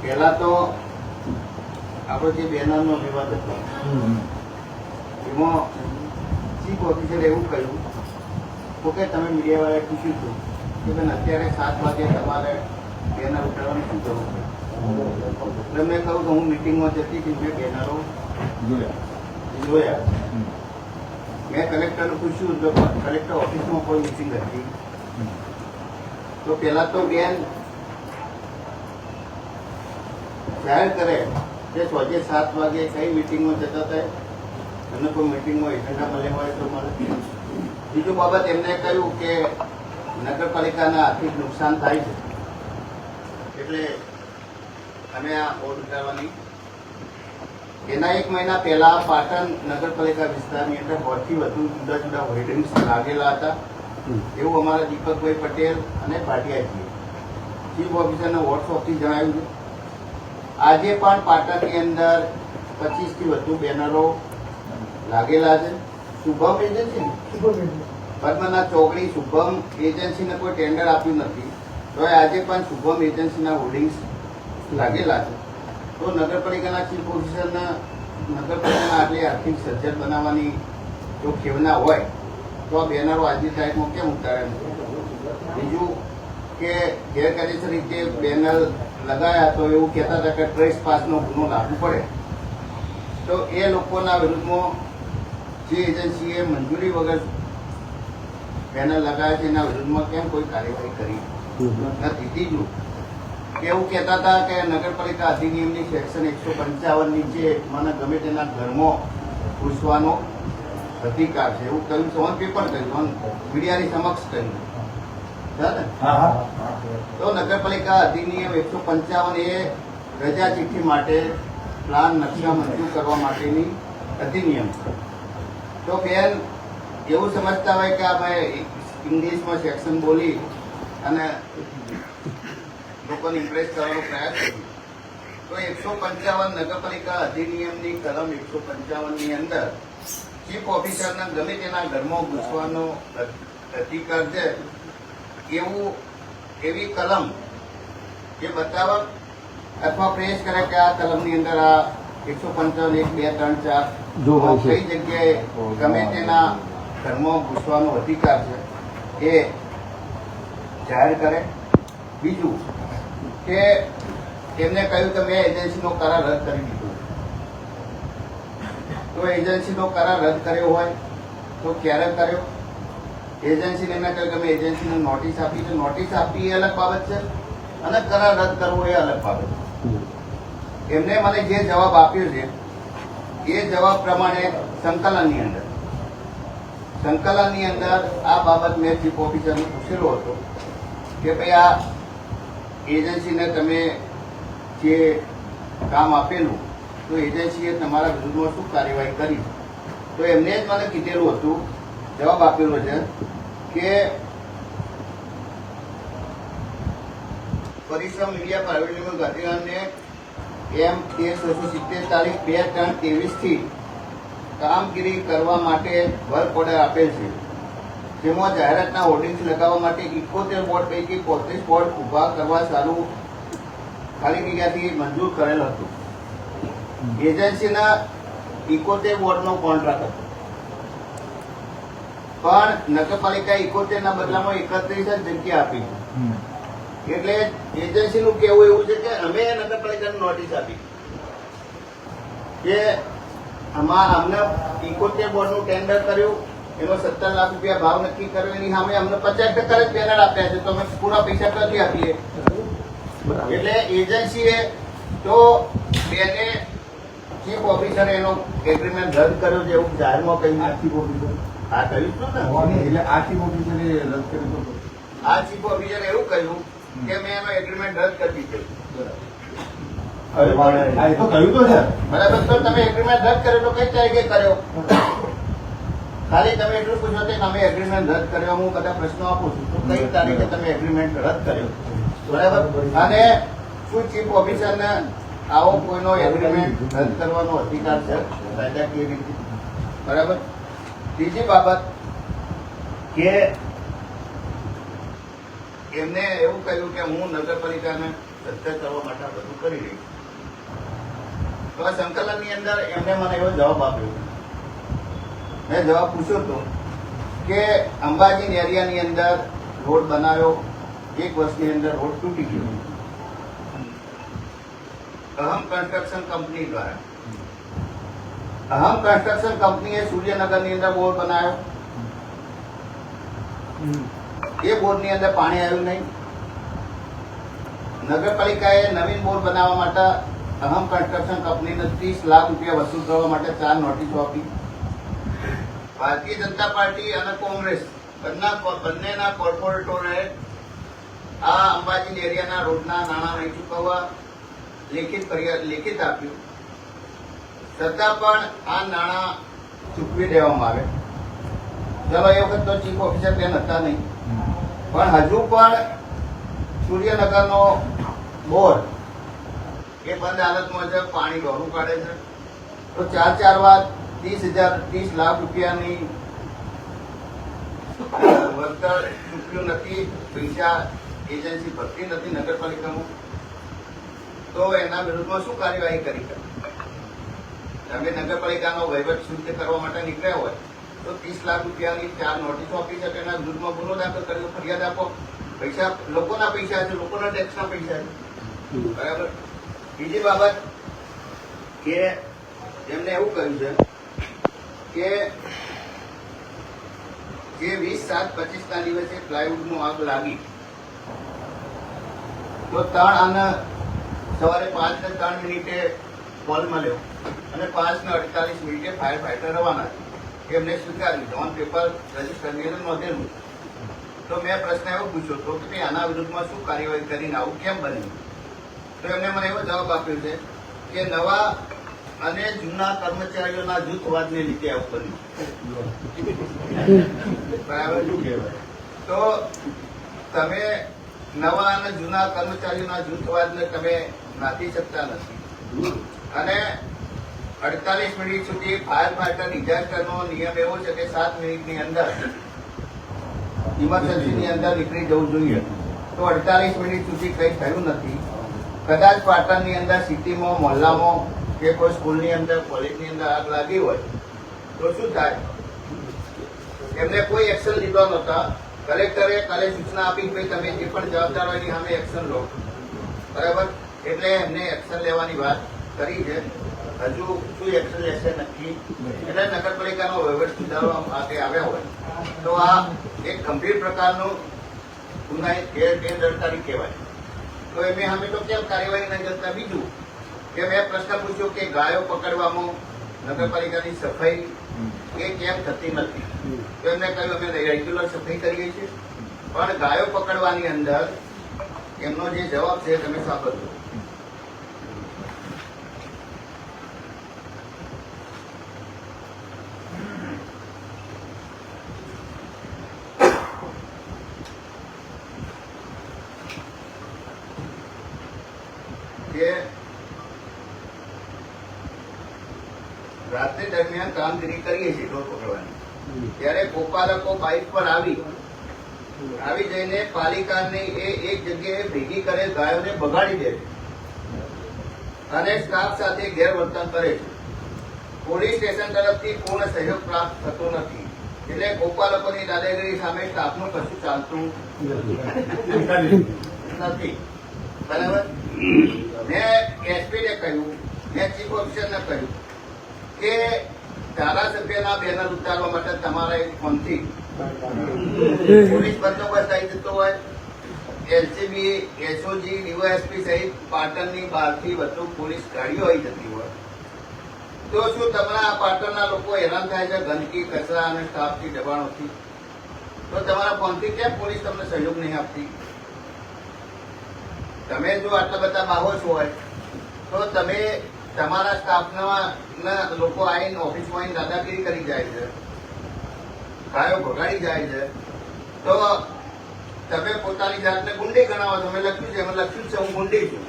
પહેલા તો આપણો જે બેનરનો વિવાદ હતો એમાં ચીફ ઓફિસરે એવું કહ્યું કે તમે મીડિયાવાળાએ પૂછ્યું હતું કે બેન અત્યારે સાત વાગે તમારે બેનર ઉતારવાનું શું કરવું છે? એટલે મેં કહ્યું કે હું મિટિંગમાં જતી હતી મેં બેનરો જોયા. મેં કલેક્ટરને પૂછ્યું તો કલેક્ટર ઓફિસમાં કોઈ મિટિંગ હતી? તો પેલા તો બેન જાહેર કરે કે સોજે સાત વાગે કઈ મિટિંગમાં જતા હતા? અને કોઈ મિટિંગમાં એજન્ડા મળ્યા હોય તો મળે. બીજું બાબત એમને કહ્યું કે નગરપાલિકાના આર્થિક નુકસાન થાય છે. એટલે અમે આ ઓર્ડ ઉતારવાની. એના એક મહિના પહેલા પાટણ નગરપાલિકા વિસ્તારની અંદર સૌથી વધુ જુદા જુદા હોર્ડિંગ્સ લાગેલા હતા. એવું અમારા દીપકભાઈ પટેલ અને ભાટિયાજીએ. ચીફ ઓફિસરને વોટ્સઅપથી જણાવ્યું છે. આજે પણ પાટણની અંદર પચીસથી વધુ બેનરો લાગેલા છે. શુભમ એજન્સી પદ્મનાથ ચોકડી શુભમ એજન્સીને કોઈ ટેન્ડર આપ્યું નથી. તો આજે પણ શુભમ એજન્સીના હોર્ડિંગ્સ લાગેલા છે. તો નગરપાલિકાના ચીફ ઓફિસરના નગરપાલિકાના આટલી આર્થિક સજ્જડ બનાવવાની જો ખેવના હોય તો આ બેનરો આજની તારીખમાં કેમ ઉતારે બીજું કે ગેરકાયદેસર રીતે બેનર લગાયા તો એવું કહેતા હતા કે ટ્રેસ પાસનો ગુનો લાગુ પડે. તો એ લોકોના વિરુદ્ધમાં જે એજન્સીએ મંજૂરી વગર બેનર લગાવ્યા છે એના વિરુદ્ધમાં કેમ કોઈ કાર્યવાહી કરી નથી? ત્રીજું કે એવું કહેતા હતા કે નગરપાલિકા અધિનિયમની સેક્શન એકસો પંચાવન નીચે મને ગમે તેના ધર્મો ઘૂસવાનો અધિકાર છે. એવું કહ્યું છે ઓન પેપર કહ્યું મીડિયાની સમક્ષ કહ્યું. તો નગરપાલિકા અધિનિયમ એકસો પંચાવન એ રજા ચિઠ્ઠી માટે પ્લાન નકશા મંજૂર કરવા માટેની અધિનિયમ. છે તો બેન એવું સમજતા હોય કે આપણે ઇંગ્લિશમાં સેક્શન બોલી અને લોકોને ઇમ્પ્રેસ કરવાનો પ્રયાસ કર્યો. તો એકસો પંચાવન નગરપાલિકા અધિનિયમની કલમ એકસો પંચાવનની અંદર ચીફ ઓફિસરના ગમે તેના ઘરમાં ઘૂસવાનો અધિકાર છે. એવું એવી કલમ જે બતાવવા અથવા પ્રેસ કરે કે આ કલમની અંદર આ એકસો પંચાવન એક બે ત્રણ ચાર. કઈ જગ્યાએ ગમે તેના ઘરમાં ઘૂસવાનો અધિકાર છે એ જાહેર કરે. બીજું કે એમને કહ્યું કે મેં એજન્સીનો કરાર રદ કરી દીધો. તો એજન્સીનો કરાર રદ કર્યો હોય તો ક્યારે કર્યો? એજન્સીને મેં કહ્યું કે મેં એજન્સીને નોટિસ આપી છે. નોટિસ આપી એ અલગ બાબત છે અને કરાર રદ કરવો એ અલગ બાબત છે. એમને મને જે જવાબ આપ્યો છે, એ જવાબ પ્રમાણે સંકલનની અંદર. સંકલનની અંદર આ બાબત મેં ચીફ ઓફિસરને પૂછેલો હતો કે ભાઈ આ એજન્સીને તમે જે કામ આપેલું, તો એજન્સીએ તમારા વિરુદ્ધમાં શું કાર્યવાહી કરી? તો એમને જ મને કીધેલું હતું, જવાબ આપેલો છે કે પરિશ્રમ મીડિયા પ્રાઇવેટ લિમિટેડ ગાંધીનગરને એમ તેરસો સિત્તેર તારીખ બે ત્રણ ત્રેવીસથી કામગીરી કરવા માટે વર્ક ઓર્ડર આપેલ છે. જેમાં જાહેરાતના હોર્ડિંગ્સ લગાવવા માટે ઇકોતેર બોર્ડ પૈકી પોત્રીસ બોર્ડ ઊભા કરવા સારું ખાલી જગ્યાથી મંજૂર કરેલ હતું. એજન્સીના ઇકોતેર બોર્ડનો કોન્ટ્રાક્ટ હતો. પણ નગરપાલિકા ઇકોતેર ના બદલામાં એકત્રીસ જ જગ્યા આપી. એટલે એજન્સીનું કહેવું એવું છે કે અમે નગરપાલિકાને નોટિસ આપી. કે આમાં અમને ઇકોતેર બોર્ડનું ટેન્ડર કર્યું. એમાં સત્તર લાખ રૂપિયા ભાવ નક્કી કર્યો એની સામે અમને પચાસ ટકા જ પેનલ આપ્યા છે. તો અમે પૂરા પૈસા ક્યાંથી આપીએ. એટલે એજન્સીએ તો બેને ચીફ ઓફિસરે એનો એગ્રીમેન્ટ રદ કર્યો છે એવું જાહેરમાં કહ્યું. આ ચીફ ઓફિસર હા કહ્યું હતું ને? એટલે આ ચીફ ઓફિસરે રદ કર્યું તો આ ચીફ ઓફિસરે એવું કહ્યું કે મેં એનો એગ્રીમેન્ટ રદ કરી દીધો હા તો કહ્યું તો છે. બરાબર તો તમે એગ્રીમેન્ટ રદ કર્યો તો કઈ તારીખે કર્યો? ખાલી તમે એટલું પૂછો કે અમે એગ્રીમેન્ટ રદ કર્યો, હું બધા પ્રશ્નો આપું છું. તો કઈ તારીખે તમે એગ્રીમેન્ટ રદ કર્યો? બરાબર? અને શું ચીફ ઓફિસરને આવો કોઈનો એગ્રીમેન્ટ રદ કરવાનો અધિકાર છે? કાયદાકીય રીતે બરાબર? ત્રીજી બાબત કે એમને એવું કહ્યું કે હું નગરપાલિકાને સત્ય કરવા માટે બધું કરી રહી છું. તો સંકલનની અંદર એમને મને એવો જવાબ આપ્યો. મેં જવાબ પૂછ્યો હતો કે અંબાજી એરિયાની અંદર રોડ બનાવ્યો, એક વર્ષની અંદર રોડ તૂટી ગયો. અહમ કન્સ્ટ્રક્શન કંપની દ્વારા. અહમ કન્સ્ટ્રક્શન કંપનીએ સૂર્યનગરની અંદર બોર બનાવ્યો. એ બોરની અંદર પાણી આવ્યું નહીં. નગરપાલિકાએ નવીન બોર બનાવવા માટે અહમ કન્સ્ટ્રક્શન કંપનીને ત્રીસ લાખ રૂપિયા વસૂલ કરવા માટે ચાર નોટિસો આપી. ભારતીય જનતા પાર્ટી અને કોંગ્રેસ બંને બંનેના કોર્પોરેટરોએ આ અંબાજી એરિયાના રોડના નાણાં નહીં ચૂકવવા લેખિત ફરિયાદ, લેખિત આપ્યું. છતાં પણ આ નાણાં ચૂકવી દેવામાં આવે. ચાલો, એ વખત તો ચીફ ઓફિસર બેન હતા નહીં. પણ હજુ પણ સૂર્યનગરનો બોર એ બંધ હાલતમાં છે પાણી દોરું કાઢે છે. તો ચાર ચાર વાર ત્રીસ હજાર, ત્રીસ લાખ રૂપિયાની વળતર ચૂક્યું નથી. પૈસા એજન્સી ભરતી નથી, નગરપાલિકામાં. તો એના વિરુદ્ધમાં શું કાર્યવાહી કરી શકે? તમે નગરપાલિકાનો વહીવટ શુદ્ધ કરવા માટે નીકળ્યા હોય, તો ત્રીસ લાખ રૂપિયાની ચાર નોટિસો આપી શકે, એના વિરુદ્ધમાં ગુનો દાખલ કર્યો, ફરિયાદ આપો. પૈસા, લોકોના પૈસા છે, લોકોના ટેક્સના પૈસા છે. બરાબર? બીજી બાબત કે એમને એવું કહ્યું છે કે જે વીસ સાત પચીસ ના દિવસે પ્લાયવુડનું આગ લાગી. તો ત્રણ અને સવારે પાંચ ને ત્રણ મિનિટે કોલ મળ્યો અને પાંચ ને અડતાલીસ મિનિટે ફાયર ફાઈટર રવાના. એમને સ્વીકાર્યું ઓન પેપર રજીસ્ટરની અંદર નોંધેલું. તો મેં પ્રશ્ન એવો પૂછ્યો હતો કે આના વિરુદ્ધમાં શું કાર્યવાહી કરીને આવું કેમ બન્યું? તો એમને મને એવો જવાબ આપ્યો છે કે નવા અને જૂના કર્મચારીઓના જૂથવાદને લીધે આવું બન્યું બરાબર શું કહેવાય? તો તમે નવા અને જૂના કર્મચારીઓના જૂથવાદને તમે નાથી શકતા નથી. અને અડતાલીસ મિનિટ સુધી ફાયર ફાઈટર ડિઝાસ્ટરનો નિયમ એવો છે કે સાત મિનિટની અંદર ઇમરજન્સીની અંદર નીકળી જવું જોઈએ. તો અડતાલીસ મિનિટ સુધી કંઈ થયું નથી. કદાચ પાટણની અંદર સિટીમાં, મોહલ્લામાં કે કોઈ સ્કૂલની અંદર, કોલેજની અંદર આગ લાગી હોય, તો શું થાય? એમને કોઈ એક્શન લીધો નહોતા. કલેક્ટરે કાલે સૂચના આપી કે તમે જે પણ જવાબદાર હોય એની સામે એક્શન લો. બરાબર? એટલે એમને એક્શન લેવાની વાત કરી છે. હજુ શું એક્શન લેશે નક્કી? એટલે નગરપાલિકાનો વહીવટ સુધારવા માટે આવ્યા હોય. તો આ એક ગંભીર પ્રકારનું ગુનાહિત ગેર ગેરદરકારી કહેવાય. તો એમને અમે તો કેમ કાર્યવાહી નહીં કરતા? બીજું કે મેં પ્રશ્ન પૂછ્યો કે ગાયો પકડવામાં નગરપાલિકાની સફાઈ એ કેમ થતી નથી? તો એમને કહ્યું, અમે રેગ્યુલર સફાઈ કરીએ છીએ. પણ ગાયો પકડવાની અંદર એમનો જે જવાબ છે, તમે સાંભળજો કે રાત્રિ દરમિયાન કામગીરી કરીએ છીએ ઢોર પકડવાની ગોપાલકો બાઇક પર આવી આવી જઈને પાલિકાની એ એક જગ્યાએ ભેગી કરે ગાયોને બગાડી દે અને સ્ટાફ સાથે ગેરવર્તન કરે છે. પોલીસ સ્ટેશન તરફથી પૂર્ણ સહયોગ પ્રાપ્ત થતો નથી. એટલે ગોપાલકોની દાદાગીરી સામે સ્ટાફનું કશું ચાલતું નથી. બરાબર? મેં એસપીને કહ્યું, મેં ચીફ ઓફિસરને કહ્યું કે ધારાસભ્યના બેનર ઉતારવા માટે તમારા એક ફોનથી પોલીસ બંદોબસ્ત આવી જતો હોય. એલસીબી, એસઓજી, ડીવાયએસપી સહિત પાટણની બહારથી વધુ પોલીસ ગાડીઓ આવી જતી હોય. તો શું તમારા પાટણના લોકો હેરાન થાય છે ગંદકી, કચરા અને સ્ટાફથી, દબાણોથી? તો તમારા ફોનથી કેમ પોલીસ તમને સહયોગ નહીં આપતી? તમે જો આટલા બધા માહોશ હોય, તો તમે તમારા સ્ટાફના લોકો આવીને ઓફિસમાં આવીને દાદાગીરી કરી જાય છે. ગાયો ભગાડી જાય છે. તો તમે પોતાની જાતને ગુંડી ગણાવો તમે લખ્યું છે એમાં લખ્યું છે હું ગુંડી છું.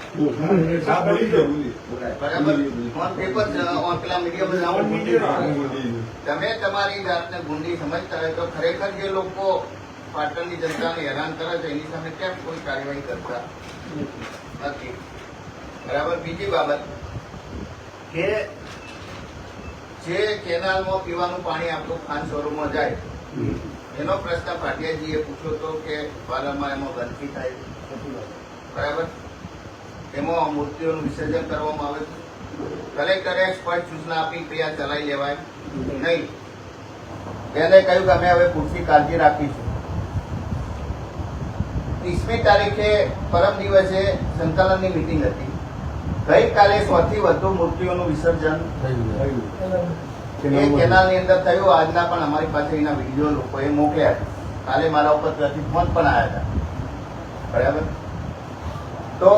બરાબર? ઓન પેપર ઓન પેલા છું. તમે તમારી જાતને ગુંડી સમજતા હોય તો ખરેખર જે લોકો પાટણની જનતાને હેરાન કરે છે એની સામે કેમ કોઈ કાર્યવાહી કરતા નથી? બરાબર? બીજી બાબત કે જે કેનાલમાં પીવાનું પાણી આપણું ખાન સ્વરૂપમાં જાય. એનો પ્રશ્ન ભાટિયાજીએ પૂછ્યો હતો કે વારંવાર એમાં ગંદકી થાય? બરાબર? એમાં મૂર્તિઓનું વિસર્જન કરવામાં આવે છે? કલેક્ટરે સ્પષ્ટ સૂચના આપી ક્રિયા ચલાવી લેવાય? નહીં. તેને કહ્યું કે અમે હવે પૂરતી કાળજી રાખીશું. ત્રીસમી તારીખે પરમ દિવસે સંકલનની મિટિંગ હતી. ગઈકાલે સૌથી વધુ મૂર્તિઓનું વિસર્જન થયું એ કેનાલની અંદર થયું. આજના પણ અમારી પાસે એના વીડિયો લોકોએ મોકલ્યા છે. કાલે મારા ઉપર ત્યાંથી ફોન પણ આવ્યા હતા. બરાબર? તો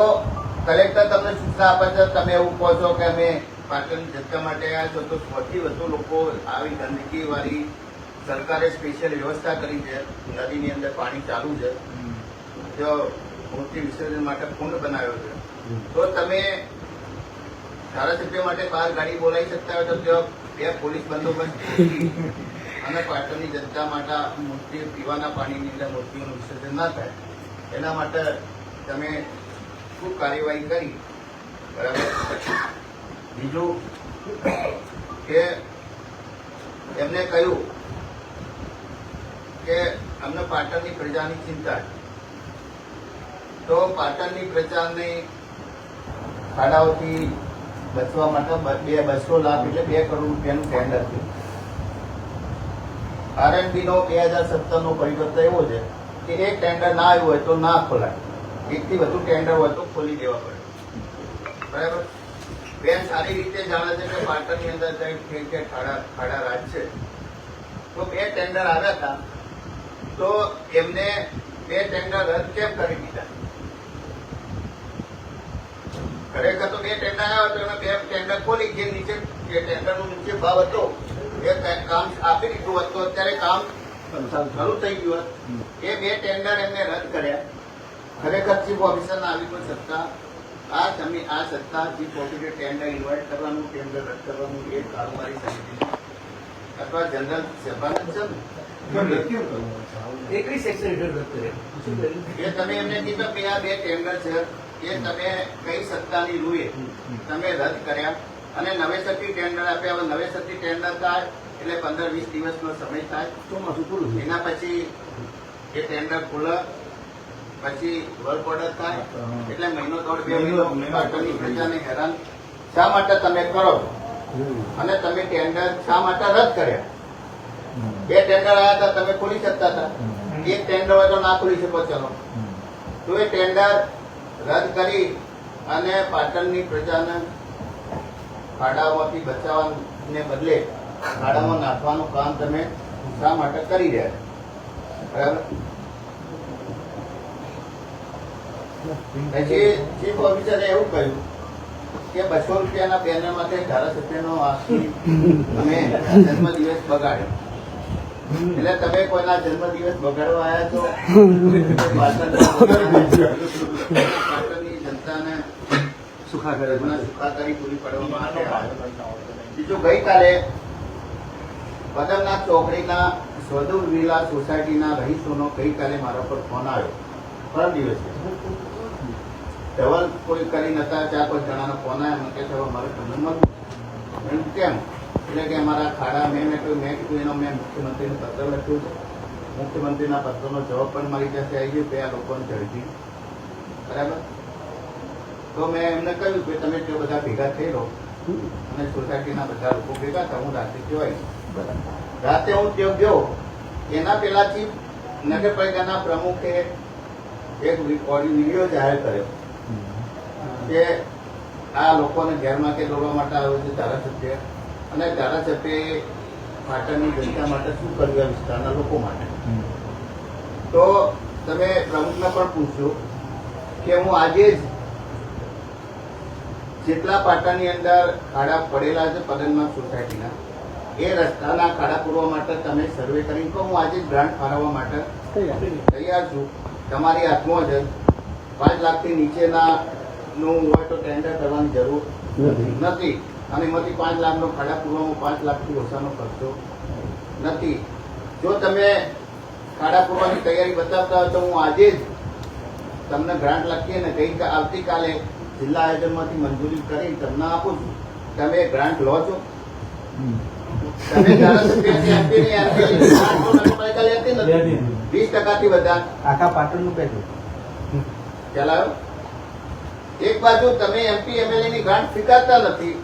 કલેક્ટર તમને સૂચના આપે છે. તમે એવું કહો છો કે અમે પાટણ જનતા માટે આવ્યા છો તો સૌથી વધુ લોકો આવી ગંદકી વાળી સરકારે સ્પેશિયલ વ્યવસ્થા કરી છે. નદીની અંદર પાણી ચાલુ છે. જો મૂર્તિ વિસર્જન માટે કુંડ બનાવ્યો છે. તો તમે ધારાસભ્ય માટે બહાર ગાડી બોલાવી શકતા હોય તો બે પોલીસ બંદોબસ્ત અને પાટણની જનતા માટે મૂર્તિ પીવાના પાણીની અંદર મૂર્તિઓનું વિસર્જન ના થાય. એના માટે તમે શું કાર્યવાહી કરી? બરાબર? બીજું કે એમને કહ્યું કે અમને પાટણની પ્રજાની ચિંતા તો પાટણની પ્રજાની ખાડાઓથી બચવા માટે બે બસો લાખ એટલે બે કરોડ રૂપિયાનું ટેન્ડર થયું. આરએનબી નો બે હજાર સત્તર નો પરિપત્ર એવો છે કે એક ટેન્ડર ના આવ્યું હોય તો ના ખોલાય. એકથી વધુ ટેન્ડર હોય તો ખોલી દેવા પડે. બરાબર? બેન, સારી રીતે જાણે છે કે પાટણની અંદર ઠેર ખાડા ખાડા રાજ છે. તો બે ટેન્ડર આવ્યા હતા. તો એમને બે ટેન્ડર રદ કેમ કરી દીધા? ખરેખર તો બે ટેન્ડર આવ્યા તો એમાં બે ટેન્ડર ખોલી જે નીચે જે ટેન્ડરનો નીચે ભાવ હતો એ કામ આપી દીધું હતું તો અત્યારે કામ શરૂ થઈ ગયું હતું એ બે ટેન્ડર એમને રદ કર્યા ખરેખર ચીફ ઓફિસર આવી પણ સત્તા આ તમે આ સત્તા ચીફ ઓફિસર ટેન્ડર ઇન્વાઇટ કરવાનું ટેન્ડર રદ કરવાનું એ કારોબારી સમિતિ અથવા જનરલ સભાનંદ છે? એકવીસ સેક્શન રદ કરે કર્યું? એ તમે એમને કીધું કે આ બે ટેન્ડર છે એ તમે કઈ સત્તાની રૂએ તમે રદ કર્યા અને નવેસરથી ટેન્ડર આપ્યા. હવે નવેસરથી ટેન્ડર થાય એટલે પંદર વીસ દિવસનો સમય થાય. ચોમાસું પૂરું. એના પછી એ ટેન્ડર ખુલે પછી વર્ક ઓર્ડર થાય. એટલે મહિનો દોઢ બે મહિનો પાટણની પ્રજાને હેરાન. શા માટે તમે કરો? અને તમે ટેન્ડર શા માટે રદ કર્યા? બે ટેન્ડર આવ્યા હતા તમે ખોલી શકતા હતા. એક ટેન્ડર હોય તો ના ખોલી શકો ચલો. તો એ ટેન્ડર રદ કરી અને પાટણની પ્રજાને ખાડામાંથી બચાવવાને બદલે ખાડામાં નાખવાનું કામ તમે શા માટે કરી રહ્યા છો? બરાબર પછી ચીફ ઓફિસરે એવું કહ્યું કે બસો રૂપિયાના બેનર માટે ધારાસભ્યનો અમે જન્મદિવસ બગાડ્યો એટલે તમે કોઈના જન્મદિવસ બગાડવા આવ્યા છો? ભારતની જનતાને સુખાકારી સુખાકારી પૂરી પાડવા માટે બીજું ગઈકાલે પદમનાથ ચોકડીના સ્વદુર વિલા સોસાયટીના રહીશોનો ગઈકાલે મારા પર ફોન આવ્યો. પરમ દિવસે. ધવલ કોઈ કરી નતા ચાર પાંચ જણાનો ફોન આવ્યો. મને કે સાહેબ મારે તમને મળવું કેમ? એટલે કે અમારા ખાડા મેં મેં મેં કીધું એનો મેં મુખ્યમંત્રીને પત્ર લખ્યું છે. મુખ્યમંત્રીના પત્રનો જવાબ પણ મારી પાસે આવી ગયો કે આ લોકોને ઝડપી. બરાબર? તો મેં એમને કહ્યું કે તમે તે બધા ભેગા થઈ રહો. અને સોસાયટીના બધા લોકો ભેગા થયા હું રાતે જોઈ રાતે હું ત્યાં ગયો. એના પહેલાથી નગરપાલિકાના પ્રમુખે એક વીડિયો જાહેર કર્યો. કે આ લોકોને કે દોડવા માટે આવ્યો છે ધારાસભ્ય. અને ધારાસભ્ય પાટણની જનતા માટે શું કર્યું આ વિસ્તારના લોકો માટે? તો તમે પ્રમુખને પણ પૂછ્યું કે હું આજે જ જેટલા પાટાની અંદર ખાડા પડેલા છે પદનમાં સોસાયટીના એ રસ્તાના ખાડા પૂરવા માટે તમે સર્વે કરીને કહો હું આજે જ ગ્રાન્ટ ફાળવવા માટે તૈયાર છું. તમારી હાથમાં જ પાંચ લાખથી નીચેના નું હોય તો ટેન્ડર કરવાની જરૂર નથી. અને એમાંથી પાંચ લાખનો ખાડા પૂરવામાં પાંચ લાખથી ઓછાનો ખર્ચો નથી. જો તમે ખાડા પૂરવાની તૈયારી બતાવતા હોય તો હું આજે જ તમને ગ્રાન્ટ લખીએ ને ગઈ આવતીકાલે જિલ્લા આયોજનમાંથી મંજૂરી કરી તમને આપું છું. તમે ગ્રાન્ટ લો છો? તમે વીસ ટકાથી વધારે. આખા પાટણનું પેટું ચલાવો. એક બાજુ તમે એમપી એમએલએ ની ગ્રાન્ટ સ્વીકારતા નથી.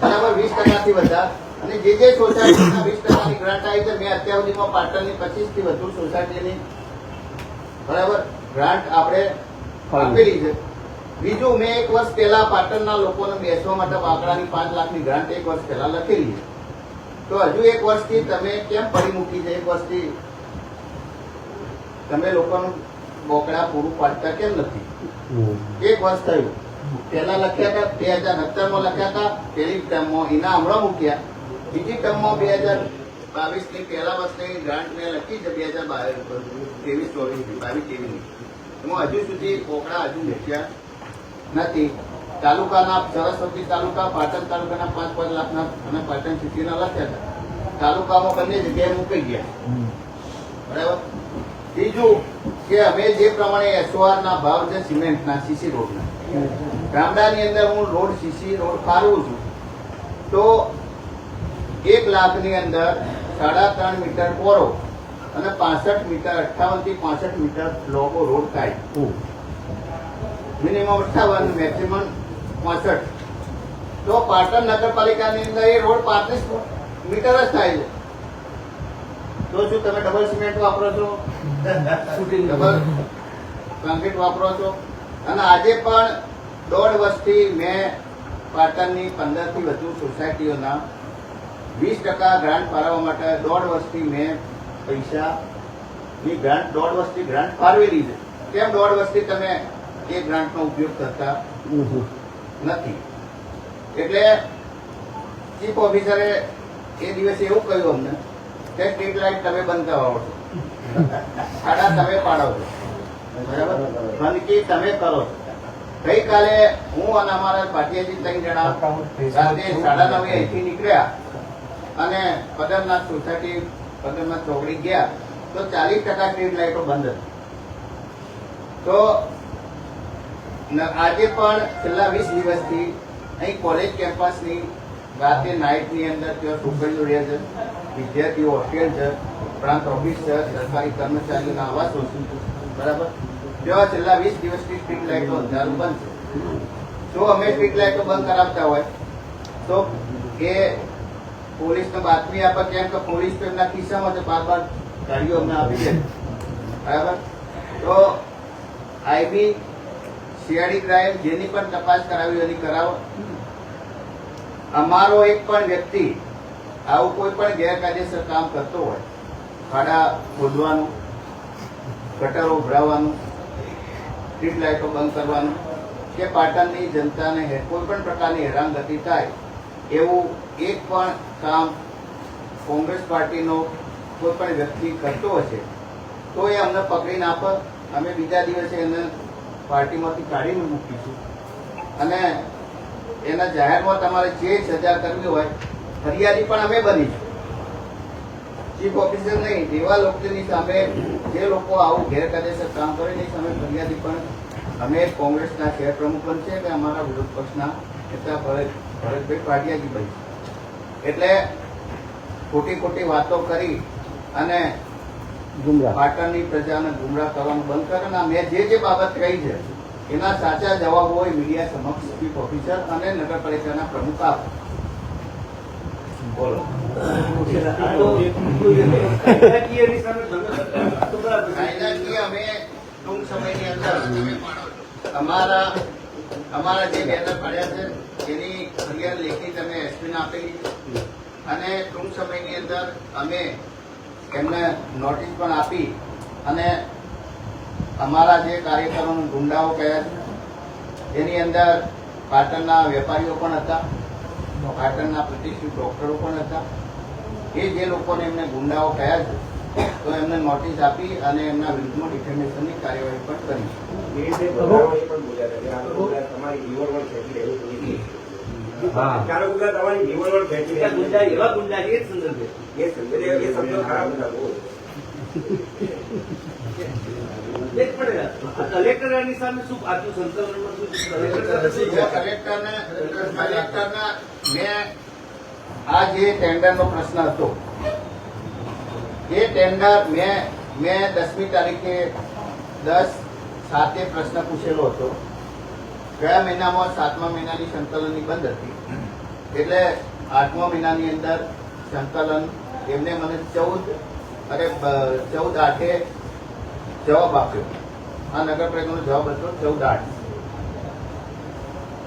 બરાબર વીસ ટકાથી વધારે. અને જે જે સોસાયટીના વીસ ટકાની ગ્રાન્ટ આવી છે મેં અત્યાર સુધીમાં પાટણની પચીસ વધુ સોસાયટીની બરાબર ગ્રાન્ટ આપણે આપેલી છે. બીજું મેં એક વર્ષ પહેલા પાટણના લોકોને બેસવા માટે વાકડાની પાંચ લાખની ગ્રાન્ટ એક વર્ષ પહેલા લખેલી છે. તો હજુ એક વર્ષથી તમે કેમ પડી મૂકી છે? એક વર્ષથી તમે લોકોનું બોકડા પૂરું પાડતા કેમ નથી? એક વર્ષ થયું. પહેલા લખ્યા હતા, બે હજાર સત્તરમાં લખ્યા હતા, પહેલી ટર્મમાં એના હમણાં મૂક્યા. બીજી ટર્મમાં બે હજાર બાવીસની પહેલા વર્ષની ગ્રાન્ટ મેં લખી છે, બે હજાર ત્રેવીસ, ચોવીસ, બાવીસ, ત્રેવીસ. ની એમાં હજુ સુધી પોકડા હજુ મૂક્યા નથી. તાલુકાના સરસ્વતી તાલુકા, પાટણ તાલુકાના પાંચ પાંચ લાખના અને પાટણ સિટીના લખ્યા હતા. તાલુકામાં બંને જગ્યાએ મૂકી ગયા. બરાબર? બીજું કે અમે જે પ્રમાણે એસઓઆર ના ભાવ છે, સિમેન્ટના, સીસી રોડના. ગામડાની અંદર હું રોડ સીસી રોડ ફાળવું છું. તો એક લાખની અંદર સાડા ત્રણ મીટર પોરો અને પાસઠ મીટર અઠ્ઠાવનથી પાસઠ મીટર લોકો રોડ થાય. મિનિમમ અઠ્ઠાવન મેક્સિમમ પાસઠ. તો પાટણ નગરપાલિકાની અંદર એ રોડ પાંત્રીસ મીટર જ થાય છે. તો શું તમે ડબલ સિમેન્ટ વાપરો છો? ડબલ કોન્ક્રીટ વાપરો છો? અને આજે પણ દોઢ વર્ષથી મેં પાટણની પંદરથી વધુ સોસાયટીઓના વીસ ટકા ગ્રાન્ટ ફાળવવા માટે દોઢ વર્ષથી મેં પૈસાની ગ્રાન્ટ દોઢ વર્ષથી ગ્રાન્ટ ફાળવેલી છે. કેમ દોઢ વર્ષથી તમે એ ગ્રાન્ટનો ઉપયોગ કરતા નથી? એટલે ચીફ ઓફિસરે એ દિવસે એવું કહ્યું અમને કે સ્ટ્રીટ લાઇટ તમે બંધ કરાવો છો. ખાડા તમે પાડો છો. બરાબર? તમે કરો. ગઈકાલે હું અને અમારા પાટિયાજી ત્રણ જણા રાતે સાડા નવે અહીંથી નીકળ્યા અને પદમનાથ સોસાયટી પદમનાથ ચોકડી ગયા, તો ચાલીસ ટકા સ્ટ્રીટ લાઇટો બંધ હતી. તો આજે પણ છેલ્લા વીસ દિવસથી અહીં કોલેજ કેમ્પસની રાતે નાઇટની અંદર ત્યાં છોકરીઓ રહે છે, વિદ્યાર્થીઓ, હોસ્ટેલ છે, ઉપરાંત ઓફિસ છે, સરકારી કર્મચારીઓના આવાસો છે બરાબર? ત્યાં છેલ્લા વીસ દિવસથી સ્ટ્રીટ લાઇટો ચાલુ બંધ છે. જો અમે સ્ટ્રીટ લાઇટો બંધ કરાવતા હોય, તો એ પોલીસને બાતમી આપે કેમ કે પોલીસ તો એમના ખિસ્સામાં છે બાર બાર ગાડીઓ અમને આપી દે બરાબર? તો આઈબી સીઆઈડી ક્રાઇમ જેની પણ તપાસ કરાવી એની કરાવો. અમારો એક પણ વ્યક્તિ આવું કોઈ પણ ગેરકાયદેસર કામ કરતો હોય, ખાડા ખોદવાનું ગટરો ઉભરાવવાનું સ્ટ્રીટ લાઇટો બંધ કરવાનું, કે પાટણની જનતાને કોઈ પણ પ્રકારની હેરાનગતિ થાય, એવું એક પણ કામ કોંગ્રેસ પાર્ટીનો કોઈ પણ વ્યક્તિ કરતો હશે, તો એ અમને પકડીને પર અમે બીજા દિવસે એને પાર્ટીમાંથી કાઢીને મૂકીશું. અને એના જાહેરમાં તમારે જે સજા કરવી હોય, ફરિયાદી પણ અમે બનીશું. ચીફ ઓફિસર નહીં એવા લોકોની સામે જે લોકો આવું ગેરકાયદેસર કામ કરે એની સામે ફરિયાદી પણ અમે કોંગ્રેસના શહેર પ્રમુખ પણ છે કે અમારા વિરોધ પક્ષના નેતા ભરત ભરતભાઈ પાટિયાજી બની એટલે ખોટી ખોટી વાતો કરી અને પાટણની પ્રજાને ગુમરાહ કરવાનું બંધ કરે અને મેં જે જે બાબત કહી છે એના સાચા જવાબો હોય મીડિયા સમક્ષ ચીફ ઓફિસર અને નગરપાલિકાના પ્રમુખ આપો. બોલો. કાયદાકીય અમે ટૂંક સમયની અંદર અમારા અમારા જે પડ્યા છે એની ફરિયાદ લેખિત અમે એસપીને આપેલી અને ટૂંક સમયની અંદર અમે એમને નોટિસ પણ આપી અને અમારા જે કાર્યકરોને ગુંડાઓ કયા છે એની અંદર પાટણના વેપારીઓ પણ હતા, પાટણના પ્રતિષ્ઠિત ડોક્ટરો પણ હતા એ જે લોકોને એમને ગુંડાઓ કયા છે તો એમને નોટિસ આપી અને એમના વિરુદ્ધમાં ડિફેમેશનની કાર્યવાહી પણ કરી કે તમારી લીવર પર ખેંચી લેવું જોઈએ. ચાલો ગુંડા તમારી લીવર ખેંચી ગુંડા એવા ગુંડા એ સંદર્ભે એ શબ્દ એ શબ્દો ખરાબ હતા બહુ એ જ પડે આ. કલેક્ટર એની સામે શું આટલું સંકલનમાં શું કલેક્ટર ના કલેક્ટરને કલેક્ટરના મેં આ જે ટેન્ડરનો પ્રશ્ન હતો, એ ટેન્ડર મેં મેં દસમી તારીખે દસ સાતે પ્રશ્ન પૂછેલો હતો. ગયા મહિનામાં સાતમા મહિનાની સંકલનની બંધ હતી. એટલે આઠમા મહિનાની અંદર સંકલન, એમને મને ચૌદ અરે ચૌદ આઠે જવાબ આપ્યો. આ નગર પ્રયોગનો જવાબ હતો ચૌદ આઠ.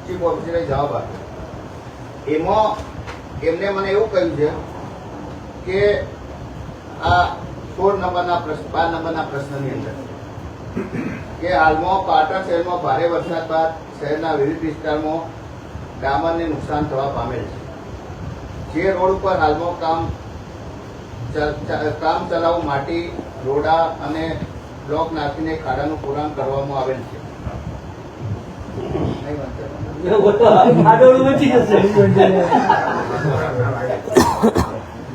ચીફ ઓફિસરે જવાબ આપ્યો. એમાં એમને મને એવું કહ્યું છે કે આ સોળ નંબરના પ્રશ્ન, બાર નંબરના પ્રશ્નની અંદર કે હાલમાં પાટણ શહેરમાં ભારે વરસાદ બાદ શહેરના વિવિધ વિસ્તારમાં ડામરને નુકસાન થવા પામેલ છે. જે રોડ ઉપર હાલમાં કામ કામ ચલાવ માટી, રોડા અને બ્લોક નાખીને ખાડાનું પુરાણ કરવામાં આવેલ છે નહીં વાંચો. એવું તો આડોળું બચી જશે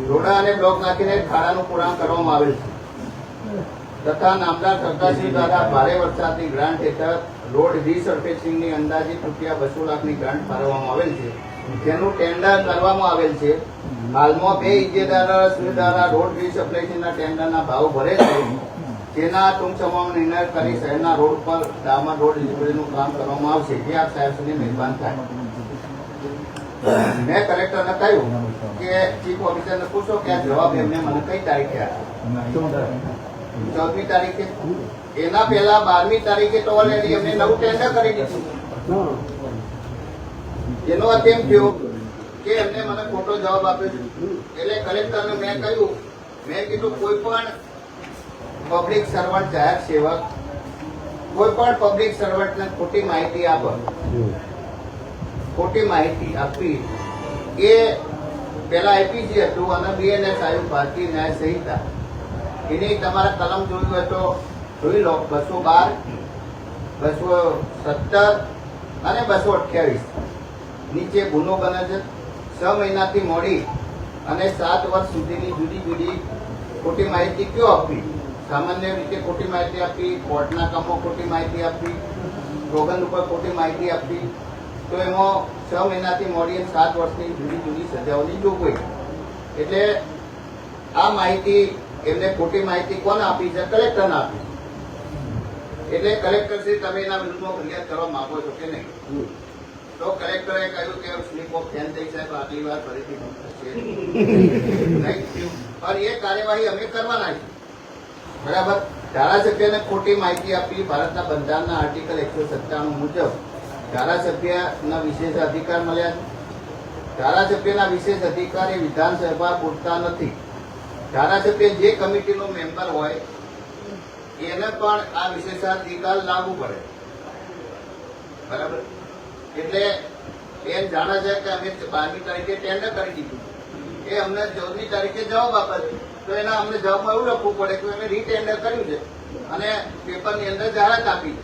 રોડા અને બ્લોક નાખીને ખાડાનું પુરાણ કરવામાં આવેલ છે. તથા નામદાર સરકારશ્રી દ્વારા ભારે વરસાદની ગ્રાન્ટ હેઠળ રોડ રીસર્ફેસિંગની અંદાજિત રૂપિયા બસો લાખની ગ્રાન્ટ ફાળવવામાં આવેલ છે. જેનું ટેન્ડર કરવામાં આવેલ છે. હાલમાં બે ઇજેદાર દ્વારા રોડ રીસર્ફેસિંગના ટેન્ડરના ભાવ ભરે છે. જેના ટૂંક સમયમાં નિર્ણય કરી શહેરના રોડ પર ડામર રોડ ડિલિવરીનું કામ કરવામાં આવશે જે આપ સાહેબની મહેરબાન થાય. મેં કલેક્ટરને કહ્યું કે ચીફ ઓફિસરને પૂછો કે આ જવાબ એમને મને કઈ તારીખે આપ્યો? ચૌદમી તારીખે. એના પહેલા બારમી તારીખે તો ઓલરેડી એમને નવું ટેન્ડર કરી દીધું. એનો અર્થ એમ થયો કે એમને મને ખોટો જવાબ આપ્યો એટલે કલેક્ટરને મેં કહ્યું, મેં કીધું કોઈ પણ પબ્લિક સર્વન્ટ જાહેર સેવક કોઈ પણ પબ્લિક સર્વન્ટને ખોટી માહિતી આપો, ખોટી માહિતી આપવી એ પેલા એપીજી હતું અને બીએનએસ આવ્યું ભારતીય ન્યાય સંહિતા. એની તમારા કલમ જોયું હોય તો જોઈ લો, બસો બાર, બસો સત્તર અને બસો અઠ્યાવીસ. નીચે ગુનો બને છે. છ મહિનાથી મોડી અને સાત વર્ષ સુધીની જુદી જુદી ખોટી માહિતી કયો આપવી? સામાન્ય રીતે ખોટી માહિતી આપવી કોર્ટના કામમાં ખોટી માહિતી આપવી રોગન ઉપર ખોટી માહિતી આપવી તો એમાં છ મહિનાથી મોડી સાત વર્ષની જુદી જુદી સજાઓની જોગવાઈ એટલે આ માહિતી એમને ખોટી માહિતી કોને આપી છે? કલેક્ટરને આપી. એટલે કલેક્ટર શ્રી તમે એના વિરુદ્ધમાં ફરિયાદ કરવા માંગો છો કે નહીં? તો કલેક્ટરે કહ્યું કે સ્લીપ ઓફ ફેન થઈ સાહેબ આટલી વાર ફરીથી નહીં. પણ એ કાર્યવાહી અમે કરવાના છે બરાબર? ધારાસભ્યને ખોટી માહિતી આપી ભારતના બંધારણના આર્ટિકલ એકસો સત્તાણું મુજબ ધારાસભ્યના વિશેષ અધિકાર મળ્યા છે. ધારાસભ્યના વિશેષ અધિકાર એ વિધાનસભા પૂરતા નથી. ધારાસભ્ય જે કમિટીનો મેમ્બર હોય, એને પણ આ વિશેષાધિકાર લાગુ પડે. બરાબર? એટલે એમ જાણે છે કે અમે બારમી તારીખે ટેન્ડર કરી દીધું. એ અમને ચૌદમી તારીખે જવાબ આપે છે. તો એના અમને જવાબમાં એવું લખવું પડે કે અમે રીટેન્ડર કર્યું છે. અને પેપરની અંદર જાહેરાત આપી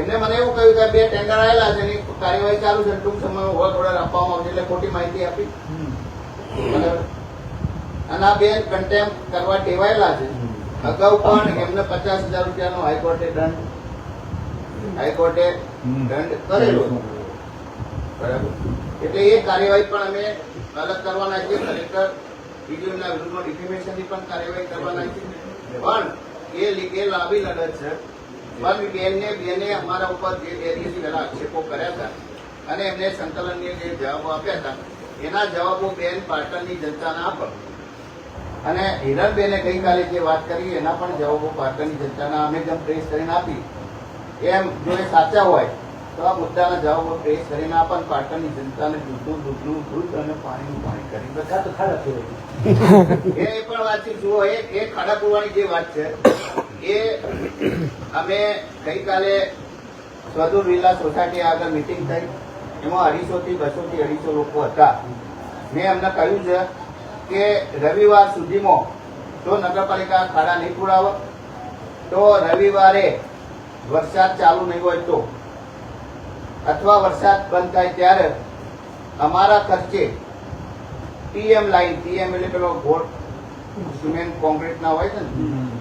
એમને મને એવું કહ્યું કે બે ટેન્ડર આવેલા છે એની કાર્યવાહી ચાલુ છે ટૂંક સમયમાં ઓવર ઓર્ડર આપવામાં આવશે એટલે ખોટી માહિતી આપી. અને આ બેન કન્ટેમ કરવા ટેવાયેલા છે. અગાઉ પણ એમને પચાસ હજાર રૂપિયાનો હાઈકોર્ટે દંડ હાઈકોર્ટે દંડ કરેલો બરાબર. એટલે એ કાર્યવાહી પણ અમે અલગ કરવાના છીએ. કલેક્ટર એમના વિરુદ્ધમાં ડિફેમેશનની પણ કાર્યવાહી કરવાના છે. પણ એ એ લાંબી લડત છે. પણ બેનને બેને અમારા ઉપર જે બે દિવસ પહેલા આક્ષેપો કર્યા હતા અને એમને સંકલનની જે જવાબો આપ્યા હતા, એના જવાબો બેન પાટણની જનતાના આપે. અને હિરણબેને ગઈકાલે જે વાત કરી, એના પણ જવાબો પાટણની જનતાના અમે જેમ પ્રેસ કરીને આપી. એમ જો એ સાચા હોય, તો આ મુદ્દાના જવાબો પ્રેસ કરીને આપણ પાટણની જનતાને દૂધનું દૂધનું, દૂધ અને પાણીનું પાણી કરી બધા તો ખાડા ફેરવી. એ પણ વાતચીત જુઓ, એ એ ખાડા પૂરવાની જે વાત છે, એ અમે ગઈકાલે સ્વદૂર વિલા સોસાયટી આગળ મિટિંગ થઈ. એમાં અઢીસોથી બસોથી અઢીસો લોકો હતા. મેં એમને કહ્યું છે કે રવિવાર સુધીમાં જો નગરપાલિકા ખાડા નહીં પુરાવે, તો રવિવારે વરસાદ ચાલુ નહીં હોય તો. અથવા વરસાદ બંધ થાય ત્યારે અમારા ખર્ચે ટીએમ લાઈન ટીએમ એટલે પેલો ગોળ સિમેન્ટ કોન્ક્રીટ ના હોય છે ને?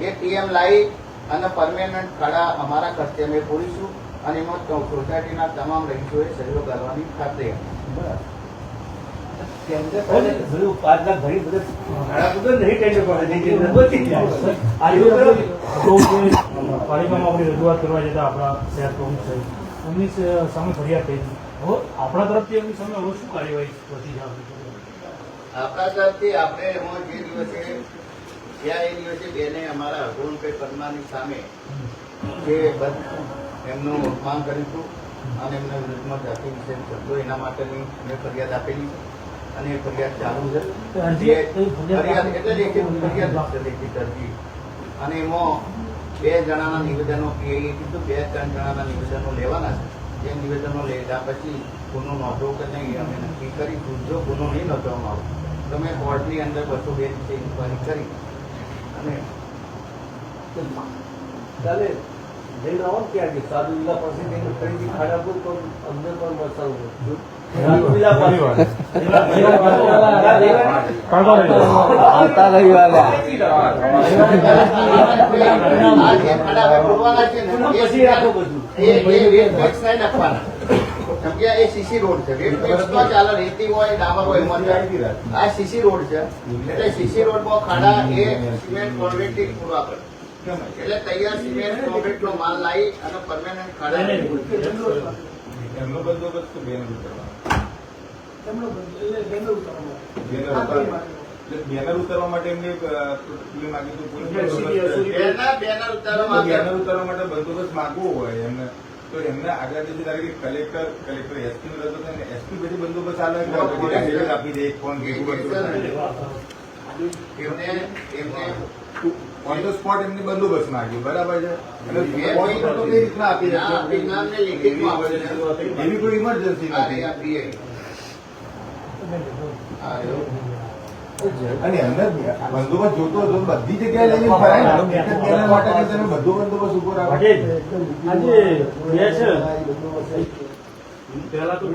એ ટીએમ લાઈન અને પરમેનન્ટ ખાડા અમારા ખર્ચે અમે પૂરીશું અને એમાં સોસાયટીના તમામ રહીશોએ સહયોગ કરવાની ખાતરી પાલિકામાં રજૂઆત કરવા જતા આપણા શહેર પ્રમુખ સાહેબ એમની સામે ફરિયાદ થઈ. હવે આપણા તરફથી એમની સામે હવે શું કાર્યવાહી વધી જશે આપણા તરફથી આપણે હું જે દિવસે ત્યાં એ દિવસે બેને અમારા અગુણભાઈ પરમારની સામે જે એમનું અપમાન કર્યું હતું અને એમને વિરુદ્ધમાં જાતિ વિશે કરતો એના માટેની મેં ફરિયાદ આપેલી અને એ ફરિયાદ ચાલુ છે. એ એ ફરિયાદ- એટલે લેખિત ફરિયાદ લેખિત અરજી. અને એમાં બે જણાના નિવેદનો એ કીધું બે ત્રણ જણાના નિવેદનો લેવાના છે. જે નિવેદનો લીધા પછી ગુનો નોંધવો કે નહીં અમે નક્કી કરી જો ગુનો નહીં નોંધવામાં આવે તો મેં કોર્ટની અંદર બસો બે રીતે ઇન્કવાયરી કરી અને ચાલે જઈને આવો ને કે સાધુ વિલા પાસે જઈને ફરીથી ખાડા પર પણ અંદર પણ આવતા રવિવારે. પછી રાખો બધું. એ એ સીસી રોડ છે. રેત મિક્સ ચાલે રેતી હોય ડામર હોય એમાં આ સીસી રોડ છે. એટલે સીસી રોડમાં ખાડા એ સિમેન્ટ કોન્ક્રીટથી પૂરવા પડે એટલે તૈયાર સિમેન્ટ કોન્ક્રીટનો માલ લાવી અને પરમેનન્ટ ખાડા એમનો બંદોબસ્ત તો બેનર ઉતારવાનો. બેનર ઉતારવાનો. ઉતારવા માટે એમને બંદોબસ્ત. બેનર બેનર ઉતારવા માટે. માટે બંદોબસ્ત માંગવો હોય એમને. તો એમને આગળ જતી કે કલેક્ટર કલેક્ટર એસપી નું રહેતો હતો એસપી બધી બંદોબસ્ત આલે ડાયરેક્ટ આપી દે એક ફોન એમને એમને એમને ઓન ધ સ્પોટ એમની બંદોબસ્ત માંગ્યું બરાબર છે? કઈ રીતના આપી એવી કોઈ ઇમરજન્સી નથી. આપીએ. હા, એવું. અને એમને બંદોબસ્ત જોતો હતો બધી જગ્યાએ લઈને ફરાય ને એક જ બેનર માટે તમે બધો બંદોબસ્ત ઊભો રાખો આજે પહેલા તો.